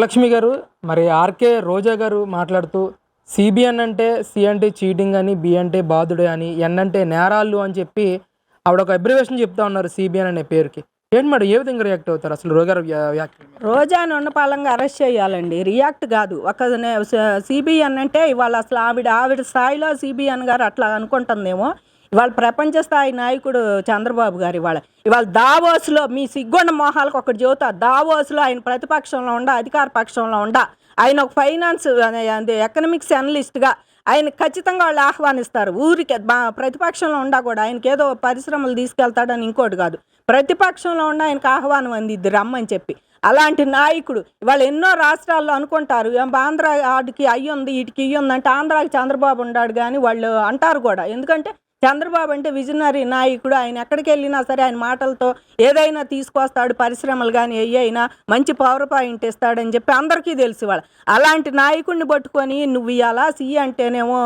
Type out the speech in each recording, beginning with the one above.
లక్ష్మి గారు మరి ఆర్కే రోజా గారు మాట్లాడుతూ సిబిఎన్ అంటే సి అంటే చీటింగ్ అని బి అంటే బాధుడే అని ఎన్ అంటే నేరాళ్ళు అని చెప్పి ఆవిడ ఒక అబ్రివేషన్ చెప్తా ఉన్నారు సిబిఎన్ అనే పేరుకి. ఏంటి మేడం ఏ విధంగా రియాక్ట్ అవుతారు? అసలు రోజా గారు వ్యా- వ్యాఖ్యలు ఉన్నపాలంగా అరెస్ట్ చేయాలండి. రియాక్ట్ కాదు. ఒక సిబిఎన్ అంటే ఇవాళ అసలు ఆవిడ ఆవిడ స్థాయిలో సిబిఎన్ గారు అట్లా అనుకుంటుందేమో. ఇవాళ ప్రపంచ స్థాయి నాయకుడు చంద్రబాబు గారు ఇవాళ. ఇవాళ దావోస్లో మీ సిగ్గొండ మొహాలకు ఒకటి చెబుతా. దావోస్లో ఆయన ప్రతిపక్షంలో ఉండ అధికార పక్షంలో ఉండ. ఆయన ఒక ఫైనాన్స్ ఎకనమిక్స్ అనలిస్ట్గా ఆయన ఖచ్చితంగా వాళ్ళు ఆహ్వానిస్తారు. ఊరికి ప్రతిపక్షంలో ఉండా కూడా ఆయనకి ఏదో పరిశ్రమలు తీసుకెళ్తాడని ఇంకోటి కాదు. ప్రతిపక్షంలో ఉండ ఆయనకు ఆహ్వానం అందిద్ది రమ్మని చెప్పి. అలాంటి నాయకుడు ఇవాళ ఎన్నో రాష్ట్రాల్లో అనుకుంటారు. ఆంధ్ర ఆడికి అయ్యుంది వీటికి ఇయ్యుంది అంటే ఆంధ్రాకి చంద్రబాబు ఉన్నాడు కానీ వాళ్ళు అంటారు కూడా. ఎందుకంటే చంద్రబాబు అంటే విజనరీ నాయకుడు. ఆయన ఎక్కడికి వెళ్ళినా సరే ఆయన మాటలతో ఏదైనా తీసుకొస్తాడు పరిశ్రమలు కానీ ఏ అయినా మంచి పవర్ పాయింట్ ఇస్తాడని చెప్పి అందరికీ తెలుసు వాళ్ళ అలాంటి నాయకుడిని పట్టుకొని నువ్వు ఇలా సి అంటేనేమో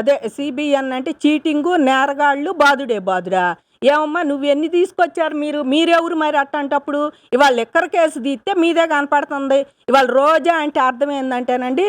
అదే సిబిఎన్ అంటే చీటింగు నేరగాళ్ళు బాదుడే బాదుడా. ఏమమ్మా నువ్వు ఎన్ని తీసుకొచ్చారు మీరు? మీరెవరు మరి అట్టంటప్పుడు ఇవాళ ఎక్కర కేసు తీస్తే మీదే కనపడుతుంది. ఇవాళ రోజా అంటే అర్థం ఏంటంటేనండి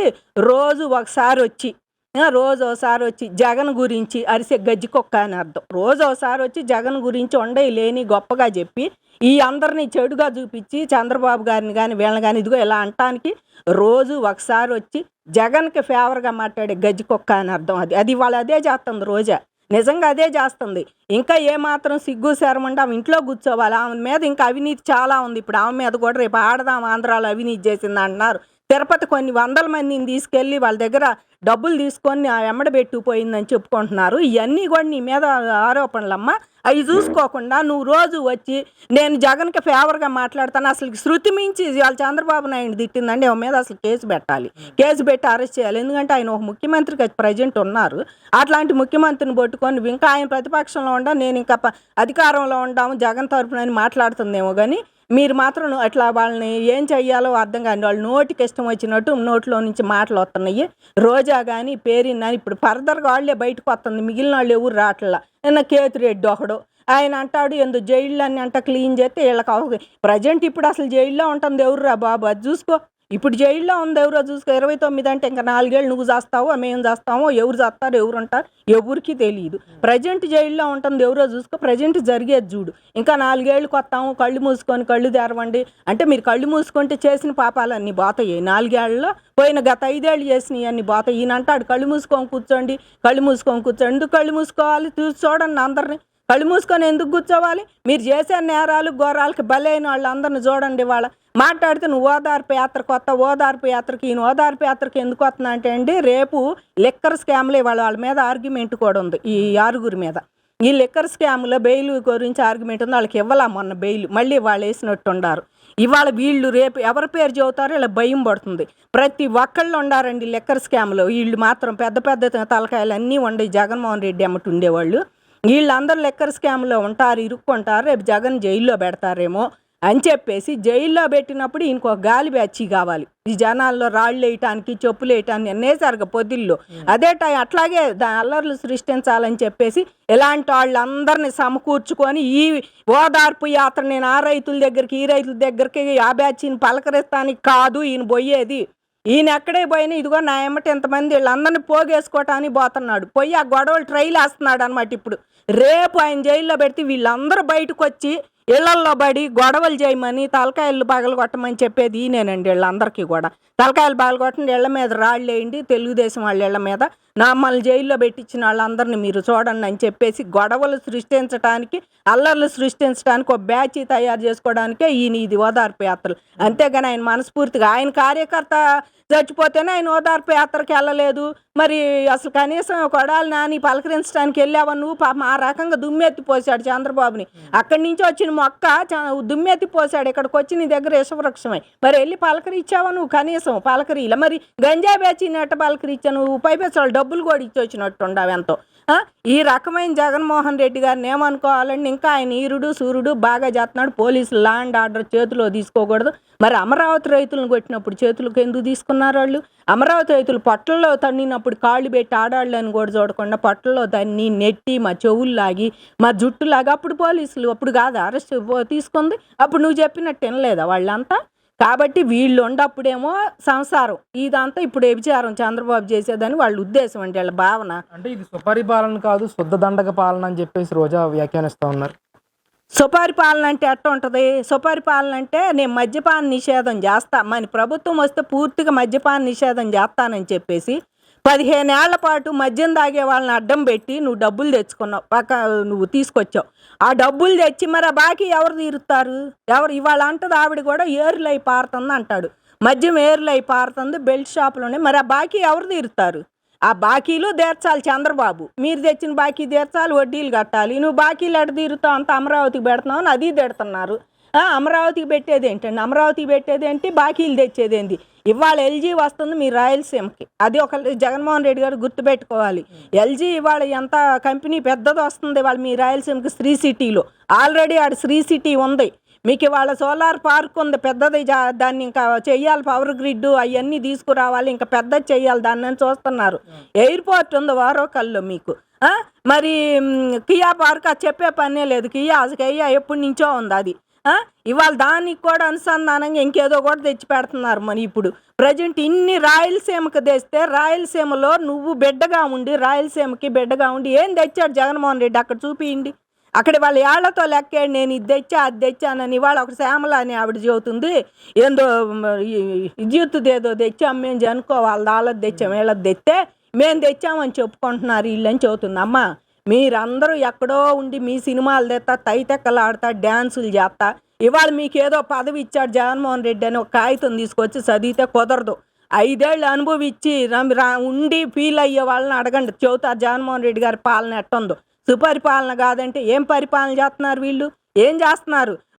రోజు ఒకసారి వచ్చి రోజు ఒకసారి వచ్చి జగన్ గురించి అరిసె గజ్జి కుక్క అని అర్థం. రోజు ఒకసారి వచ్చి జగన్ గురించి ఉండే లేని గొప్పగా చెప్పి ఈ అందరినీ చెడుగా చూపించి చంద్రబాబు గారిని కానీ వీళ్ళని కానీ ఇదిగో ఇలా అంటానికి రోజు ఒకసారి వచ్చి జగన్కి ఫేవర్గా మాట్లాడే గజ్జి కుక్క అని అర్థం. అది అది వాళ్ళు అదే చేస్తుంది రోజా. నిజంగా అదే చేస్తుంది. ఇంకా ఏమాత్రం సిగ్గు శరమంటే ఆమె ఇంట్లో కూర్చోవాలి. ఆమె మీద ఇంకా అవినీతి చాలా ఉంది. ఇప్పుడు ఆమె మీద కూడా రేపు ఆడదాం ఆంధ్రాలో అవినీతి చేసింది అంటున్నారు. తిరుపతి కొన్ని వందల మందిని తీసుకెళ్ళి వాళ్ళ దగ్గర డబ్బులు తీసుకొని ఆ ఎమ్మడ పోయిందని చెప్పుకుంటున్నారు. ఇవన్నీ కూడా నీ మీద ఆరోపణలమ్మా. అవి చూసుకోకుండా నువ్వు రోజు వచ్చి నేను జగన్కి ఫేవర్గా మాట్లాడతాను. అసలు శృతి మించి వాళ్ళ చంద్రబాబు నాయుడు తిట్టిందండి ఆమె మీద అసలు కేసు పెట్టాలి. కేసు పెట్టి అరెస్ట్ చేయాలి. ఎందుకంటే ఆయన ఒక ముఖ్యమంత్రికి ప్రజెంట్ ఉన్నారు. అట్లాంటి ముఖ్యమంత్రిని పట్టుకొని ఇంకా ఆయన ప్రతిపక్షంలో ఉండా నేను ఇంకా అధికారంలో ఉండాము జగన్ తరఫున అని మాట్లాడుతుందేమో కానీ మీరు మాత్రం అట్లా వాళ్ళని ఏం చెయ్యాలో అర్థం కానీ వాళ్ళు నోటికి ఇష్టం వచ్చినట్టు నోట్లో నుంచి మాటలు వస్తున్నాయి. రోజా కానీ పేరిన్ అని ఇప్పుడు ఫర్దర్గా వాళ్ళే బయటకు వస్తుంది. మిగిలిన వాళ్ళు ఎవరు రావట్లా నిన్న కేతురెడ్డి ఒకడు. ఆయన అంటాడు ఎందు జైళ్ళు అని అంట క్లీన్ చేస్తే వీళ్ళకి ప్రజెంట్ ఇప్పుడు అసలు జైల్లో ఉంటుంది ఎవరురా బాబు? అది చూసుకో. ఇప్పుడు జైల్లో ఉంది ఎవరో చూసుకో ఇరవై తొమ్మిది అంటే ఇంకా నాలుగేళ్ళు నువ్వు చేస్తావో మేము చేస్తామో ఎవరు చేస్తారు ఎవరు ఉంటారు ఎవరికి తెలియదు. ప్రజెంట్ జైల్లో ఉంటుంది ఎవరో చూసుకో ప్రజెంట్ జరిగేది చూడు. ఇంకా నాలుగేళ్ళకి వస్తాము కళ్ళు మూసుకొని కళ్ళు తెరవండి. అంటే మీరు కళ్ళు మూసుకుంటే చేసిన పాపాలన్నీ బాతయ్యాయి నాలుగేళ్ళలో పోయిన గత ఐదేళ్ళు చేసినవి అన్ని పోతాయి. ఈయన కళ్ళు మూసుకొని కూర్చోండి కళ్ళు మూసుకొని కూర్చోండి. ఎందుకు కళ్ళు మూసుకోవాలి? చూసి చూడండి అందరిని. కళ్ళు మూసుకొని ఎందుకు కూర్చోవాలి? మీరు చేసే నేరాలు ఘోరాలకి బలైన వాళ్ళందరిని చూడండి వాళ్ళ మాట్లాడితే నువ్వు ఓదార్పు యాత్ర కొత్త ఓదార్పు యాత్రకి ఈయన ఓదార్పు యాత్రకి ఎందుకు వస్తున్నా అంటే అండి రేపు లిక్కర్ స్కామ్లు వాళ్ళ వాళ్ళ మీద ఆర్గ్యుమెంట్ కూడా ఉంది ఈ ఆరుగురి మీద. ఈ లిక్కర్ స్కామ్లో బెయిల్ గురించి ఆర్గ్యుమెంట్ ఉంది వాళ్ళకి ఇవ్వాలా మొన్న బెయిల్ మళ్ళీ వాళ్ళు వేసినట్టు ఉండారు. ఇవాళ వీళ్ళు రేపు ఎవరి పేరు చెబుతారో ఇలా భయం పడుతుంది. ప్రతి ఒక్కళ్ళు ఉండారండి లిక్కర్ స్కామ్లో వీళ్ళు మాత్రం పెద్ద పెద్ద తలకాయలు అన్నీ ఉండే జగన్మోహన్ రెడ్డి అమ్మటి ఉండేవాళ్ళు. వీళ్ళందరూ లెక్కర్ స్కామ్లో ఉంటారు ఇరుక్కుంటారు రేపు జగన్ జైల్లో పెడతారేమో అని చెప్పేసి జైల్లో పెట్టినప్పుడు ఒక గాలి బ్యాచి కావాలి. ఈ జనాల్లో రాళ్ళు వేయటానికి చెప్పులు వేయటానికి అనేసారుగా పొద్దుల్లో అదే టైం అట్లాగే దా- అల్లర్లు సృష్టించాలని చెప్పేసి ఇలాంటి వాళ్ళందరినీ సమకూర్చుకొని ఈ ఓదార్పు యాత్ర నేను ఆ రైతుల దగ్గరికి ఈ రైతుల దగ్గరికి ఆ బ్యాచ్ని పలకరిస్తానికి కాదు ఈయన పోయేది. ఈయన ఎక్కడే పోయినా ఇదిగో నా ఎమ్మటి ఎంతమంది వీళ్ళందరినీ పోగేసుకోవటానికి పోతున్నాడు. పోయి ఆ గొడవలు ట్రైల్ వేస్తున్నాడు అనమాట ఇప్పుడు. రేపు ఆయన జైల్లో పెడితే వీళ్ళందరూ బయటకు వచ్చి ఇళ్ళల్లో పడి గొడవలు చేయమని తలకాయలు పగలు కొట్టమని చెప్పేది ఈయనేనండి వీళ్ళందరికీ కూడా. తలకాయలు పగలు కొట్టండి ఇళ్ళ మీద రాళ్ళు వేయండి తెలుగుదేశం వాళ్ళ ఇళ్ళ మీద మమ్మల్ని జైల్లో పెట్టించిన వాళ్ళందరినీ మీరు చూడండి అని చెప్పేసి గొడవలు సృష్టించడానికి అల్లర్లు సృష్టించడానికి ఒక బ్యాచ్ తయారు చేసుకోవడానికే ఈయన ఇది ఓదార్పు యాత్రలు. అంతేగాని ఆయన మనస్ఫూర్తిగా ఆయన కార్యకర్త చచ్చిపోతేనే ఆయన ఓదార్పు యాత్రకి వెళ్ళలేదు. మరి అసలు కనీసం కొడాలి నాని పలకరించడానికి వెళ్ళావా నువ్వు? పాపం ఆ రకంగా దుమ్మెత్తి పోసాడు చంద్రబాబుని. అక్కడి నుంచి వచ్చిన మొక్క దుమ్మెత్తి పోసాడు ఇక్కడికి వచ్చి నీ దగ్గర యశవృక్షమై మరి వెళ్ళి పలకరిచ్చావా నువ్వు? కనీసం పలకరీల మరి గంజా బేచి నెట్ట పలకరిచ్చా నువ్వు? పైపెచ్చాలు డబ్బులు కూడా ఇచ్చొచ్చినట్టు ఉండవు ఎంతో. ఆ? ఈ రకమైన జగన్మోహన్ రెడ్డి గారిని ఏమనుకోవాలండి? ఇంకా ఆయన ఈరుడు సూర్యుడు బాగా చేస్తున్నాడు. పోలీసులు ల్యాండ్ ఆర్డర్ చేతిలో తీసుకోకూడదు. మరి అమరావతి రైతులను కొట్టినప్పుడు చేతులకు ఎందుకు తీసుకున్నారు వాళ్ళు? అమరావతి రైతులు పొట్టల్లో తన్నినప్పుడు కాళ్ళు పెట్టి ఆడాళ్ళని కూడా చూడకుండా పొట్టల్లో తన్ని నెట్టి మా చెవులు లాగి మా జుట్టు లాగా అప్పుడు పోలీసులు అప్పుడు కాదు అరెస్ట్ తీసుకుంది. అప్పుడు నువ్వు చెప్పినట్టు వినలేదా వాళ్ళంతా? కాబట్టి వీళ్ళు ఉన్నప్పుడేమో సంసారం. ఇదంతా ఇప్పుడు వ్యభిచారం చంద్రబాబు చేసేదని వాళ్ళ ఉద్దేశం అండి వాళ్ళ భావన. అంటే ఇది సుపరిపాలన కాదు శుద్ధ దండక పాలన అని చెప్పేసి రోజా వ్యాఖ్యానిస్తూ ఉన్నారు. సుపరిపాలన అంటే ఎట్ట ఉంటుంది? సుపరిపాలన అంటే నేను మద్యపాన నిషేధం చేస్తా మన ప్రభుత్వం వస్తే పూర్తిగా మద్యపాన నిషేధం చేస్తానని చెప్పేసి పదిహేను ఏళ్ళ పాటు మద్యం తాగే వాళ్ళని అడ్డం పెట్టి నువ్వు డబ్బులు తెచ్చుకున్నావు పక్క నువ్వు తీసుకొచ్చావు. ఆ డబ్బులు తెచ్చి మరి ఆ బాకీ ఎవరు తీరుతారు ఎవరు ఇవాళ అంటది ఆవిడ కూడా ఏర్లై పారుతుంది అంటాడు. మద్యం ఏర్లై పారుతుంది బెల్ట్ షాపులోనే. మరి ఆ బాకీ ఎవరు తీరుతారు? ఆ బాకీలు తీర్చాలి చంద్రబాబు. మీరు తెచ్చిన బాకీ తీర్చాలి వడ్డీలు కట్టాలి. నువ్వు బాకీలు ఎడ తీరుతావు? అంత అమరావతికి పెడుతున్నావు అని అది తిడుతున్నారు అమరావతికి పెట్టేది ఏంటండి? అమరావతికి పెట్టేది ఏంటి? బాకీలు తెచ్చేది ఏంటి ఇవాళ ఎల్జీ వస్తుంది మీ రాయలసీమకి. అది ఒక జగన్మోహన్ రెడ్డి గారు గుర్తుపెట్టుకోవాలి. ఎల్జీ ఇవాళ ఎంత కంపెనీ పెద్దది వస్తుంది ఇవాళ మీ రాయలసీమకి శ్రీ సిటీలో. ఆల్రెడీ ఆడ శ్రీ సిటీ ఉంది. మీకు ఇవాళ సోలార్ పార్క్ ఉంది పెద్దది జా- దాన్ని ఇంకా చెయ్యాలి పవర్ గ్రిడ్ అవన్నీ తీసుకురావాలి ఇంకా పెద్దది చేయాలి దాన్ని చూస్తున్నారు. ఎయిర్పోర్ట్ ఉంది వారోకల్లో మీకు. మరి కియా పార్క్ అది చెప్పే పనే లేదు. కియా కియా ఎప్పటి నుంచో ఉంది అది. ఇవాళ దానికి కూడా అనుసంధానంగా ఇంకేదో కూడా తెచ్చి పెడుతున్నారు మరి ఇప్పుడు. ప్రజెంట్ ఇన్ని రాయలసీమకు తెస్తే రాయలసీమలో నువ్వు బిడ్డగా ఉండి రాయలసీమకి బిడ్డగా ఉండి ఏం తెచ్చాడు జగన్మోహన్ రెడ్డి? అక్కడ చూపియండి. అక్కడ వాళ్ళ ఏళ్ళతో లెక్కాడు నేను ఇది తెచ్చా అది తెచ్చానని ఇవాళ ఒక శ్యామల అని ఆవిడ చెబుతుంది. ఏందో విద్యుత్ ఏదో తెచ్చాం మేము వాళ్ళ దాలద్ తెచ్చాం వీళ్ళది తెస్తే మేము తెచ్చామని చెప్పుకుంటున్నారు వీళ్ళని చెబుతుంది. అమ్మ మీరందరూ ఎక్కడో ఉండి మీ సినిమాలు తెస్తా తైతెక్కలాడతా డ్యాన్సులు చేస్తా ఇవాళ మీకు ఏదో పదవి ఇచ్చాడు జగన్మోహన్ రెడ్డి అని ఒక కాగితం తీసుకొచ్చి చదివితే కుదరదు. ఐదేళ్ళు అనుభవం రం- ఉండి ఫీల్ అయ్యే వాళ్ళని అడగండి. చెబుతారు జగన్మోహన్ రెడ్డి గారి పాలన ఎట్టుందో. సుపరిపాలన కాదంటే ఏం పరిపాలన చేస్తున్నారు వీళ్ళు? ఏం చేస్తున్నారు?